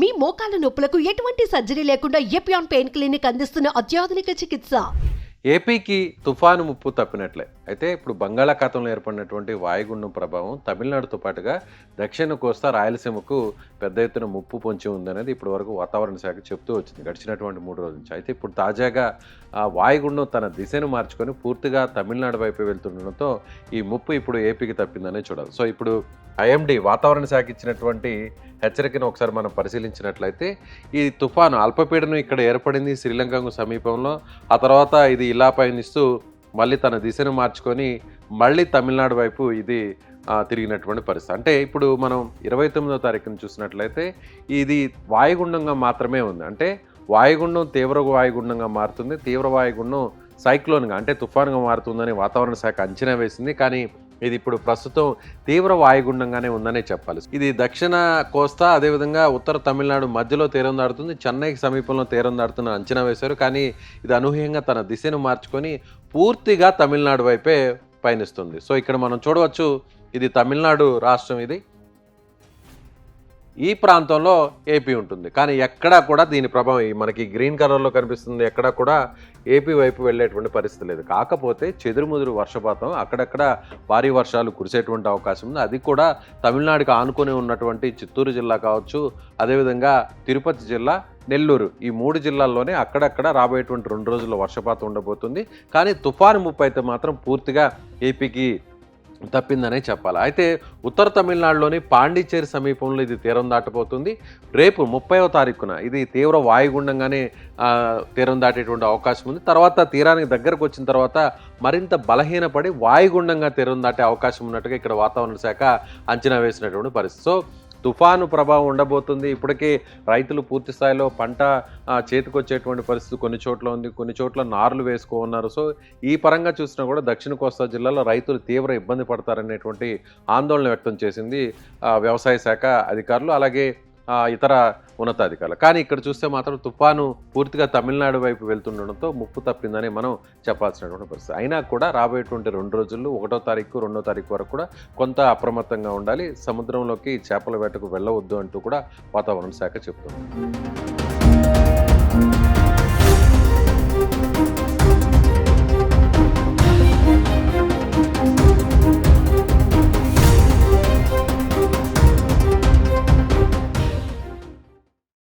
మీ మోకాల నొప్పులకు ఎటువంటి సర్జరీ లేకుండా ఏపియాన్ పెయిన్ క్లినిక్ అందిస్తున్న అత్యాధునిక చికిత్స. ఏపీకి తుఫాను ముప్పు తప్పినట్లే. అయితే ఇప్పుడు బంగాళాఖాతంలో ఏర్పడినటువంటి వాయుగుండం ప్రభావం తమిళనాడుతో పాటుగా దక్షిణ కోస్తా రాయలసీమకు పెద్ద ఎత్తున ముప్పు పొంచి ఉందనేది ఇప్పటి వరకు వాతావరణ శాఖ చెప్తూ వచ్చింది. గడిచినటువంటి మూడు రోజుల నుంచి. అయితే ఇప్పుడు తాజాగా ఆ వాయుగుండం తన దిశను మార్చుకొని పూర్తిగా తమిళనాడు వైపు వెళ్తుండడంతో ఈ ముప్పు ఇప్పుడు ఏపీకి తప్పిందనే చూడాలి. సో ఇప్పుడు ఐఎండి వాతావరణ శాఖ ఇచ్చినటువంటి హెచ్చరికను ఒకసారి మనం పరిశీలించినట్లయితే ఈ తుఫాను అల్పపీడనం ఇక్కడ ఏర్పడింది శ్రీలంకకు సమీపంలో. ఆ తర్వాత ఇది ఇలా పయనిస్తూ మళ్ళీ తన దిశను మార్చుకొని మళ్ళీ తమిళనాడు వైపు ఇది తిరిగినటువంటి పరిస్థితి. అంటే ఇప్పుడు మనం ఇరవై తొమ్మిదో తారీఖున చూసినట్లయితే ఇది వాయుగుండంగా మాత్రమే ఉంది. అంటే వాయుగుండం తీవ్ర వాయుగుండంగా మారుతుంది. తీవ్ర వాయుగుండం సైక్లోన్గా అంటే తుఫాన్గా మారుతుందని వాతావరణ శాఖ అంచనా వేసింది. కానీ ఇది ఇప్పుడు ప్రస్తుతం తీవ్ర వాయుగుండంగానే ఉందనే చెప్పాలి. ఇది దక్షిణ కోస్తా అదేవిధంగా ఉత్తర తమిళనాడు మధ్యలో తీరం దాడుతుంది చెన్నైకి సమీపంలో తీరం దాడుతున్న అంచనా వేశారు. కానీ ఇది అనూహ్యంగా తన దిశను మార్చుకొని పూర్తిగా తమిళనాడు వైపే పయనిస్తుంది. సో ఇక్కడ మనం చూడవచ్చు ఇది తమిళనాడు రాష్ట్రం ఇది. ఈ ప్రాంతంలో ఏపీ ఉంటుంది. కానీ ఎక్కడా కూడా దీని ప్రభావం మనకి గ్రీన్ కలర్లో కనిపిస్తుంది. ఎక్కడా కూడా ఏపీ వైపు వెళ్ళేటువంటి పరిస్థితి లేదు. కాకపోతే చెదురుముదురు వర్షపాతం అక్కడక్కడ భారీ వర్షాలు కురిసేటువంటి అవకాశం ఉంది. అది కూడా తమిళనాడుకి ఆనుకొని ఉన్నటువంటి చిత్తూరు జిల్లా కావచ్చు అదేవిధంగా తిరుపతి జిల్లా నెల్లూరు. ఈ మూడు జిల్లాల్లోనే అక్కడక్కడ రాబోయేటువంటి రెండు రోజుల్లో వర్షపాతం ఉండబోతుంది. కానీ తుఫాను ముప్పు అయితే మాత్రం పూర్తిగా ఏపీకి తప్పిందనే చెప్పాలి. అయితే ఉత్తర తమిళనాడులోని పాండిచ్చేరి సమీపంలో ఇది తీరం దాటబోతుంది. రేపు ముప్పైవ తారీఖున ఇది తీవ్ర వాయుగుండంగానే తీరం దాటేటువంటి అవకాశం ఉంది. తర్వాత తీరానికి దగ్గరకు వచ్చిన తర్వాత మరింత బలహీనపడి వాయుగుండంగా తీరం దాటే అవకాశం ఉన్నట్టుగా ఇక్కడ వాతావరణ శాఖ అంచనా వేసినటువంటి పరిస్థితి. సో తుఫాను ప్రభావం ఉండబోతుంది. ఇప్పటికే రైతులు పూర్తి స్థాయిలో పంట చేతికొచ్చేటువంటి పరిస్థితి కొన్ని చోట్ల ఉంది. కొన్ని చోట్ల నారులు వేసుకో ఉన్నారు. సో ఈ పరంగా చూసినా కూడా దక్షిణ కోస్తా జిల్లాలో రైతులు తీవ్ర ఇబ్బంది పడతారనేటువంటి ఆందోళన వ్యక్తం చేసింది వ్యవసాయ శాఖ అధికారులు. అలాగే ఇతర ఉన్నతాధికారులు. కానీ ఇక్కడ చూస్తే మాత్రం తుఫాను పూర్తిగా తమిళనాడు వైపు వెళ్తుండడంతో ముప్పు తప్పిందని మనం చెప్పాల్సినటువంటి పరిస్థితి. అయినా కూడా రాబోయేటువంటి రెండు రోజుల్లో ఒకటో తారీఖు రెండో తారీఖు వరకు కూడా కొంత అప్రమత్తంగా ఉండాలి. సముద్రంలోకి చేపల వేటకు వెళ్ళవద్దు అంటూ కూడా వాతావరణ శాఖ చెబుతుంది